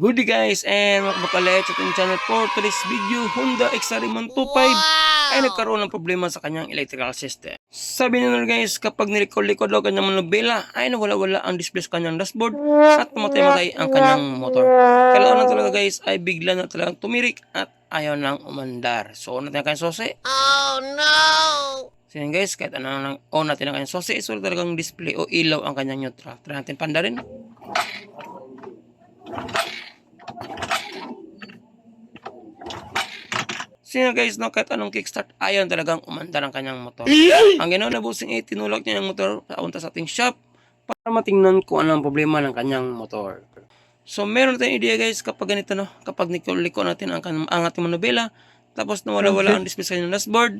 Good day guys and welcome back ulit sa ating channel for today's video Honda XR 25 ay nagkaroon ng problema sa kanyang electrical system. Sabi nila guys kapag nilikod-likod daw kanyang manubela ay nawala-wala ang display sa kanyang dashboard at tumatay-matay ang kanyang motor. Kailangan talaga guys ay bigla na talagang tumirik at ayaw nang umandar. So on natin ang kanyang sose. Oh no! So yan guys kahit ano nang on natin ang kanyang sose so talagang display o ilaw ang kanyang neutral. Try natin pandarin. So yun guys, no, kahit anong kickstart, ayaw talagang umandar ang kanyang motor. ang ginawa na busing eh, tinulak niya yung motor sa unta sa ating shop para matingnan kung ano ang problema ng kanyang motor. So meron tayong idea guys kapag ganito no, kapag liko natin ang, ang ating manubela, tapos nawala-wala ang display sa kanyang dashboard,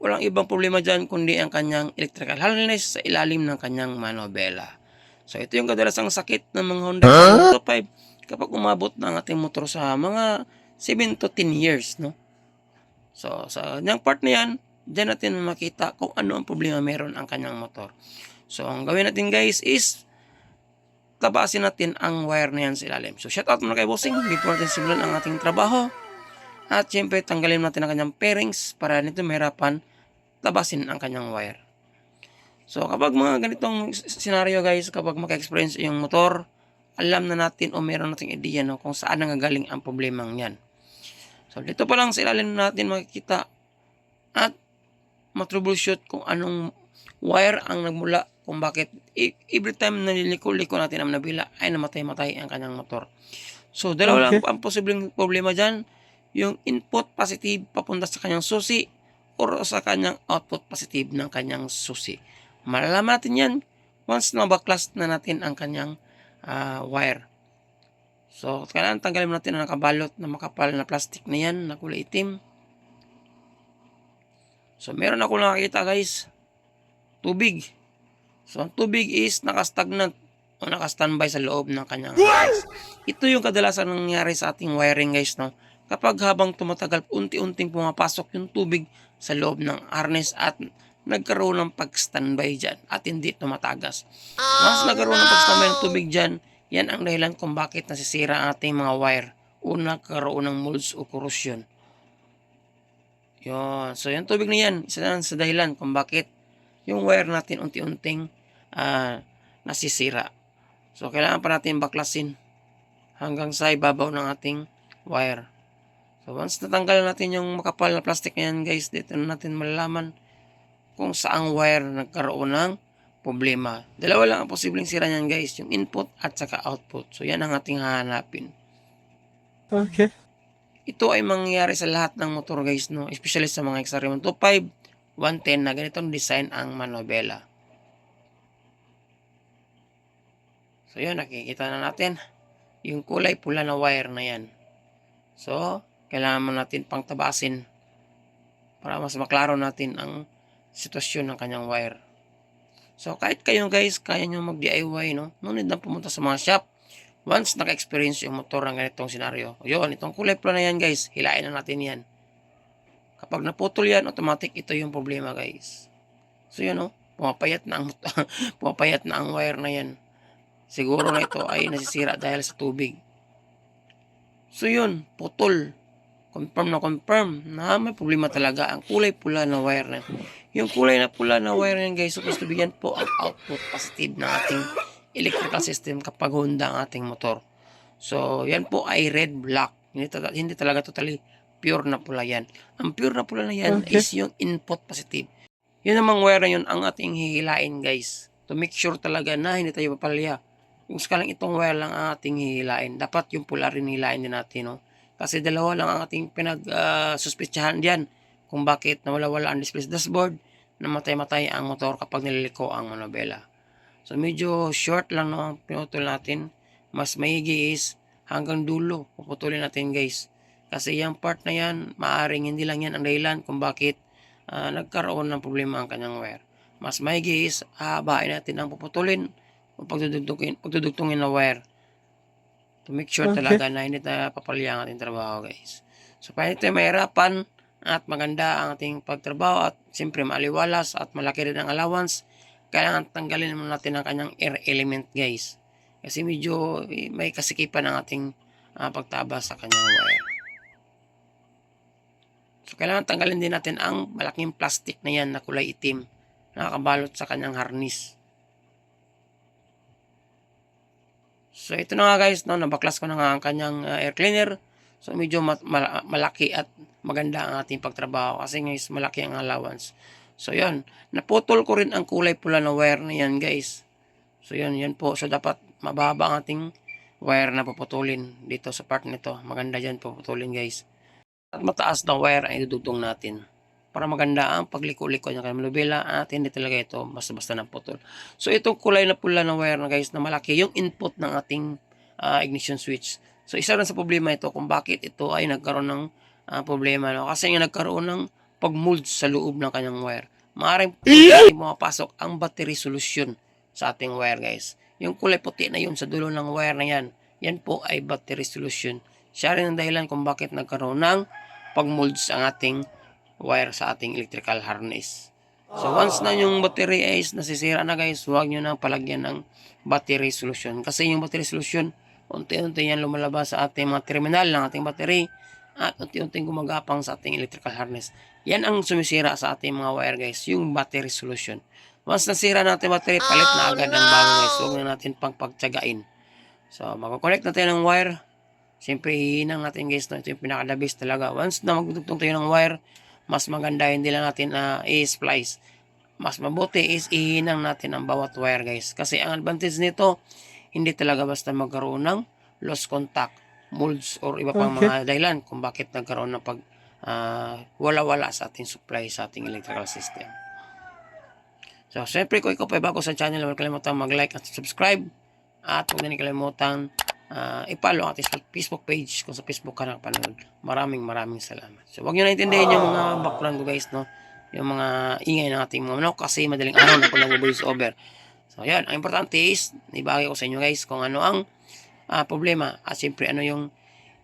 walang ibang problema dyan kundi ang kanyang electrical harness sa ilalim ng kanyang manubela. So ito yung kadalasang sakit ng mga Honda Moto 5 kapag umabot na ang ating motor sa mga 7 to 10 years, no? So, sa kanyang part na yan, dyan natin makita kung ano ang problema meron ang kanyang motor. So, ang gawin natin guys is tabasin natin ang wire na yan sa ilalim. So, shout out muna kay Bossing before natin simulan ang ating trabaho. At syempre, tanggalin natin ang kanyang pairings para nito mahirapan tabasin ang kanyang wire. So, kapag mga ganitong s- scenario guys, kapag maka-experience yung motor, alam na natin o meron nating idea no, kung saan nangagaling ang problemang yan. So, dito pa lang sa ilalim natin makikita at matroubleshoot kung anong wire ang nagmula kung bakit every time na niliko-liko natin ang nabila ay namatay-matay ang kanyang motor. So, dalawa lang ang posibleng problema dyan. Yung input positive papunta sa kanyang susi or sa kanyang output positive ng kanyang susi. Malalaman natin yan once na baklas na natin ang kanyang ah, wire. So, kailangan tanggalin natin ang nakabalot na makapal na plastic na yan na kulay itim. So, meron ako nakakita guys. Tubig. So, ang tubig is nakastagnant o nakastandby sa loob ng kanyang harness. Ito yung kadalasan nangyayari sa ating wiring guys, no? Kapag habang tumatagal, unti-unting pumapasok yung tubig sa loob ng harness at nagkaroon ng pag-standby dyan at hindi tumatagas. Once nagkaroon ng pag-standby ng tubig dyan, yan ang dahilan kung bakit nasisira ang ating mga wire o nagkaroon ng molds o corrosion. Yun. So, yung tubig na yan, isa na sa dahilan kung bakit yung wire natin unti-unting ah, nasisira. So, kailangan pa natin baklasin hanggang sa ibabaw ng ating wire. So, once natanggal natin yung makapal na plastic na yan, guys, dito na natin malalaman kung saang wire nagkaroon ng problema. Dalawa lang ang posibleng sira niyan, guys, yung input at saka output. So, yan ang ating hahanapin. Okay. Ito ay mangyayari sa lahat ng motor guys, no? Especially sa mga XR125, 110 na ganitong design ang manobela. So yun, nakikita na natin yung kulay pula na wire na yan. So, kailangan mo natin pang tabasin para mas maklaro natin ang sitwasyon ng kanyang wire. So, kahit kayo guys, kaya nyo mag-DIY, no? No need na pumunta sa mga shop once naka-experience yung motor ng ganitong senaryo, yun, itong kulay pula na yan guys, hilain na natin yan. Kapag naputol yan, automatic ito yung problema guys. So yun oh, pumapayat na ang, pumapayat na ang wire na yan. Siguro na ito ay nasisira dahil sa tubig. So yun, putol. Confirm na confirm na may problema talaga ang kulay pula na wire na. Yung kulay na pula na wire yan guys, supposed to be yan po ang output positive ng ating electrical system kapag Honda ang ating motor. So, yan po ay red black. Hindi, ta- hindi talaga totally pure na pula yan. Ang pure na pula na yan Okay. is yung input positive. Yun namang wire na yun ang ating hihilain guys. To make sure talaga na hindi tayo papalya. Kung sakalang itong wire lang ang ating hihilain, dapat yung pula rin hihilain din natin. No? Kasi dalawa lang ang ating pinag-suspetsyahan diyan kung bakit nawala-wala ang display sa dashboard, namatay-matay ang motor kapag nililiko ang manobela. So medyo short lang no ang pinutol natin. Mas maigi is hanggang dulo. Puputulin natin guys. Kasi yung part na yan, maaring hindi lang yan ang dahilan kung bakit ah, nagkaroon ng problema ang kanyang wire. Mas maigi is hahabain natin ang puputulin o pagdudugtungin, pagdudugtungin na wire. To make sure Okay. talaga na hindi tayo papalya ang ating trabaho guys. So para tayo mahirapan at maganda ang ating pagtrabaho at siyempre maaliwalas at malaki rin ang allowance kailangan tanggalin muna natin ang kanyang air element guys. Kasi medyo eh, may kasikipan ng ating ah, pagtabas sa kanyang wire. So, kailangan tanggalin din natin ang malaking plastic na yan na kulay itim na nakabalot sa kanyang harness. So, ito na nga guys, no, nabaklas ko na nga ang kanyang ah, air cleaner. So, medyo ma- mala- malaki at maganda ang ating pagtrabaho kasi guys, malaki ang allowance. So, yun. Naputol ko rin ang kulay pula na wire na yan guys. So, yun, yun po. So, dapat mababa ang ating wire na puputulin dito sa part nito. Maganda dyan puputulin guys. At mataas na wire ay dudugtong natin. Para maganda ang pagliko-liko ng kanyang lubila at hindi talaga ito basta-basta na putol. So itong kulay na pula na wire na guys na malaki yung input ng ating ah, ignition switch. So isa rin sa problema ito kung bakit ito ay nagkaroon ng ah, problema. No? Kasi nga nagkaroon ng pagmold sa loob ng kanyang wire. Maaaring hindi mapasok ang battery solution sa ating wire guys. Yung kulay puti na yun sa dulo ng wire na yan, yan po ay battery solution. Siya rin ang dahilan kung bakit nagkaroon ng pagmolds ang ating wire sa ating electrical harness. So once na yung battery is nasisira na guys, huwag nyo na palagyan ng battery solution. Kasi yung battery solution, unti-unti yan lumalabas sa ating mga terminal ng ating battery at unti-unting gumagapang sa ating electrical harness. Yan ang sumisira sa ating mga wire guys, yung battery solution. Once nasira natin battery, palit na agad ang bago guys. Huwag na natin pang pagtsagain. So, magkoconnect natin ng wire. Siyempre, hihinang natin guys. No? Ito yung pinakadabis talaga. Once na magdugtong tayo ng wire, mas maganda hindi lang natin na i-splice. Mas mabuti is ihinang natin ang bawat wire guys. Kasi ang advantage nito, hindi talaga basta magkaroon ng lost contact, molds, or iba pang Okay. mga dahilan kung bakit nagkaroon ng pag ah, wala-wala sa ating supply sa ating electrical system. So, syempre kung ikaw pa bago sa channel, huwag kalimutan mag-like at subscribe. At huwag na rin kalimutan ah, i-follow ang ating Facebook page kung sa Facebook ka nakapanood. Maraming maraming salamat. So, huwag nyo naintindihin yung mga background ko guys, no? Yung mga ingay ng ating mga manok kasi madaling araw na ako nag-voice over. So, yan. Ang importante is, ibagay ko sa inyo guys kung ano ang ah, problema at siyempre ano yung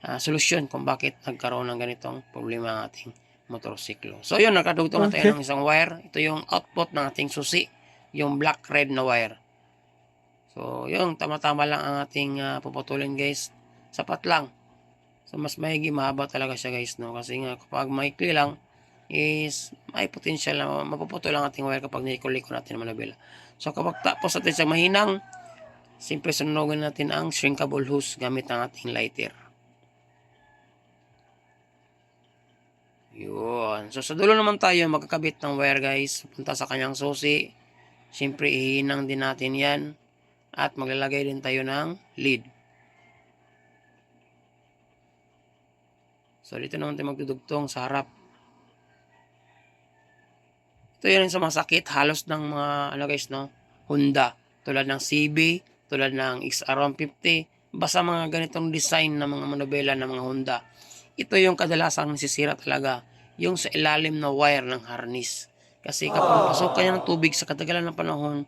ah, solusyon kung bakit nagkaroon ng ganitong problema ang ating motorsiklo. So, yun. Nakadugtong na tayo Okay. ng isang wire. Ito yung output ng ating susi. Yung black-red na wire. So, yun, tama-tama lang ang ating ah, puputulin guys. Sapat lang. So, mas maigi, mahaba talaga siya guys, no? Kasi nga, kapag maikli lang, is may potential na mapuputol ang ating wire kapag nikuliko natin ang manabila. So, kapag tapos natin siyang mahinang, simple sunugin natin ang shrinkable hose gamit ang ating lighter. Yun. So, sa dulo naman tayo magkakabit ng wire guys. Punta sa kanyang susi. Siyempre, ihinang din natin yan. At maglalagay din tayo ng lead. So, dito naman tayo magdudugtong sa harap. Ito yun sa mga sakit, halos ng mga, ano guys, no? Honda. Tulad ng CB, tulad ng XR150. Basta mga ganitong design ng mga manobela ng mga Honda. Ito yung kadalasang nasisira talaga. Yung sa ilalim na wire ng harness. Kasi kapag pasok kanya ng tubig sa katagalan ng panahon,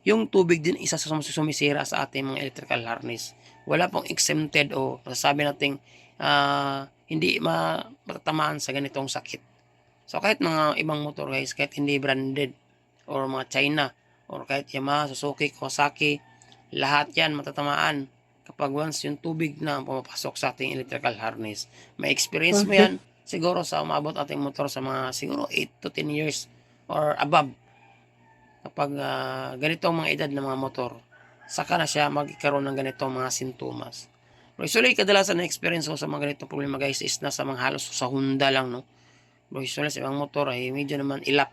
yung tubig din isa sa sum- sumisira sa ating mga electrical harness. Wala pong exempted o masasabi nating ah, hindi ma matatamaan sa ganitong sakit. So kahit mga ibang motor guys, kahit hindi branded or mga China or kahit Yamaha, Suzuki, Kawasaki, lahat yan matatamaan kapag once yung tubig na pumapasok sa ating electrical harness. May experience mo yan siguro sa umabot ating motor sa mga siguro 8 to 10 years or above kapag ah, ganito ang mga edad ng mga motor, saka na siya magkaroon ng ganitong mga sintomas. Pero usually, kadalasan na experience ko sa mga ganitong problema guys is nasa mga halos sa Honda lang, no? Pero usually sa ibang motor ay medyo naman ilap.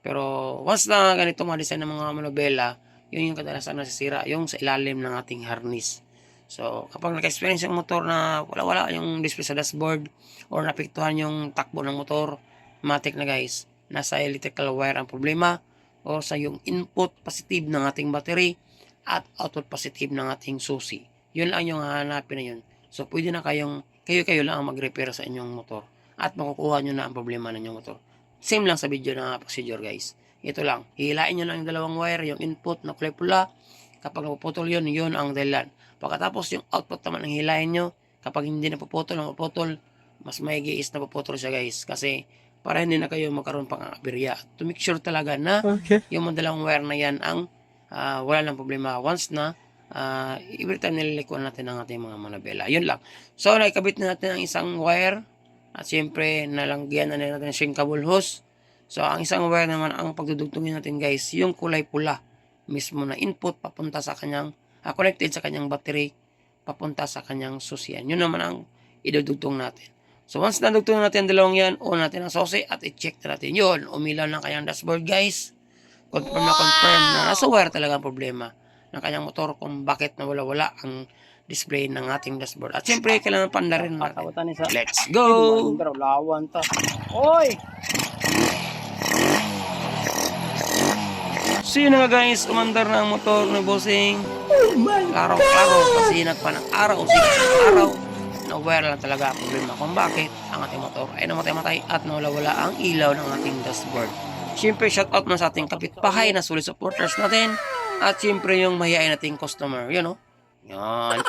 Pero once na ganito mga design ng mga manobela, yun yung kadalasan nasisira, yung sa ilalim ng ating harness. So, kapag naka-experience yung motor na wala-wala yung display sa dashboard or napiktuhan yung takbo ng motor, matik na guys, nasa electrical wire ang problema o sa yung input positive ng ating battery at output positive ng ating susi. Yun lang yung hahanapin na yun. So, pwede na kayong, kayo-kayo lang ang mag-repair sa inyong motor at makukuha nyo na ang problema ng motor. Same lang sa video na procedure guys. Ito lang, hihilain nyo lang yung dalawang wire, yung input na kulay pula. Kapag napuputol yun, yun ang dahilan. Pagkatapos yung output naman ang hilain nyo, kapag hindi napuputol, napuputol, mas maigi is napuputol siya guys. Kasi para hindi na kayo magkaroon pang aberya. To make sure talaga na Okay. yung dalawang wire na yan ang ah, wala ng problema. Once na ah, every time nililikuan natin ang ating mga manabela. Yun lang. So, nakikabit na natin ang isang wire. At syempre, nalanggian na rin natin ang shrinkable hose. So, ang isang wire naman, ang pagdudugtungin natin guys, yung kulay pula mismo na input papunta sa kanyang, ah, connected sa kanyang battery, papunta sa kanyang susian. Yun naman ang idudugtong natin. So, once nadugtong natin ang dalawang yan, on natin ang susi at i-check na natin yun. Umilaw ng kanyang dashboard guys. Confirm na confirm na nasa wire talaga ang problema ng kanyang motor kung bakit nawala-wala ang display ng ating dashboard. At syempre, kailangan panda rin natin. Ni. Let's go! Pero lawan ta. Oy! So yun na nga guys, umandar na ang motor ng bossing. Klaro-klaro kasi nagpa ng araw, sikat ng araw. Na-aware lang talaga ang problema kung bakit ang ating motor ay namatay-matay at nawala-wala ang ilaw ng ating dashboard. Siyempre, shoutout na sa ating kapitbahay na solid supporters natin. At siyempre, yung mahihain nating customer. Yun, oh. Yan.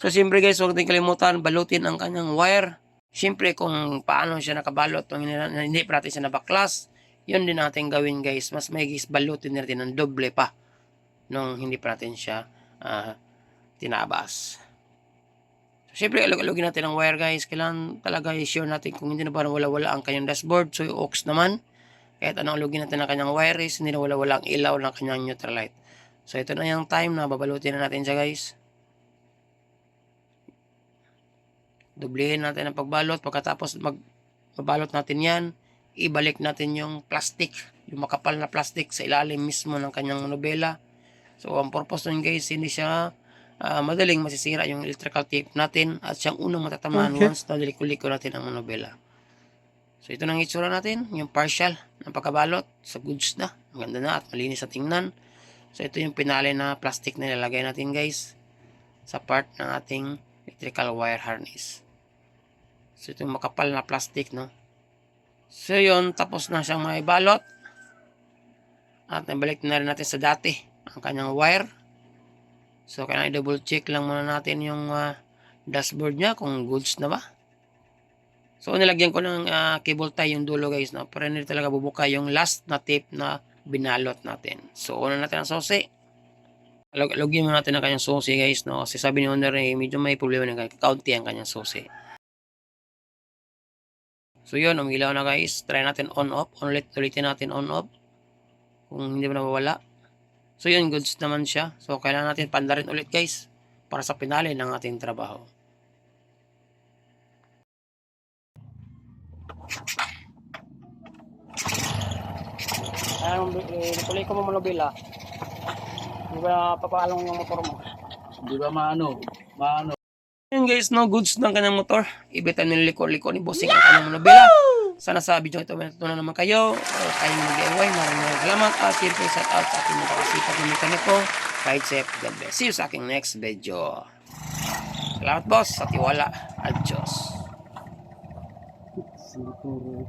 so, siyempre guys, huwag natin kalimutan, balutin ang kanyang wire. Siyempre, kung paano siya nakabalot, kung hindi, pa natin siya nabaklas, yun din natin gawin guys. Mas may balutin natin ng doble pa nung hindi pa natin siya ah, tinabas. So, Siyempre, alog-alogin natin ang wire guys. Kailangan talaga i-sure natin kung hindi na ba wala-wala ang kanyang dashboard. So, yung aux naman, kahit anong alogin natin ang kanyang wire is, hindi na wala-wala ang ilaw ng kanyang neutral light. So, ito na yung time na babalutin na natin siya guys. Dublihin natin ang pagbalot. Pagkatapos mag babalot natin yan, ibalik natin yung plastic, yung makapal na plastic sa ilalim mismo ng kanyang nobela. So, ang purpose nun guys, hindi siya ah, madaling masisira yung electrical tape natin at siyang unang matatamaan Okay. once na liko natin ang nobela. So, ito na ang itsura natin, yung partial ng pagkabalot sa goods na. Ang ganda na at malinis sa tingnan. So, ito yung pinali na plastic na ilalagay natin guys sa part ng ating electrical wire harness. So, ito yung makapal na plastic, no? So, yun, tapos na siyang maibalot. At nabalik na rin natin sa dati ang kanyang wire. So, kailangan i-double check lang muna natin yung ah, dashboard niya kung goods na ba. So, nilagyan ko ng ah, cable tie yung dulo guys, no? Para hindi talaga bubuka yung last na tape na binalot natin. So, una natin ang. Log login muna natin ang kanyang susi guys, no? Kasi sabi ni owner eh, medyo may problema ng kaunti ang kanyang susi. So yun, umilaw na guys. Try natin on off. Ulit, ulitin natin on off. Kung hindi ba nawawala. So yun, goods naman siya. So kailangan natin pandarin ulit guys. Para sa pinali ng ating trabaho. Ayun, eh, tuloy ko mo manobela. Di ba papaalong yung motor mo? Di ba maano? Maano? Yun guys, no goods ng kanyang motor. Ibitan niliko-liko ni Bossing ang kanyang manobela. Sana sa video ito may natutunan naman kayo. O kayo mag-DIY. Maraming maraming salamat. At siyempre, shout out sa ating mga kasipat na mekaniko. Ride safe. God bless. See you sa aking next video. Salamat boss sa tiwala. Adios. Siguro.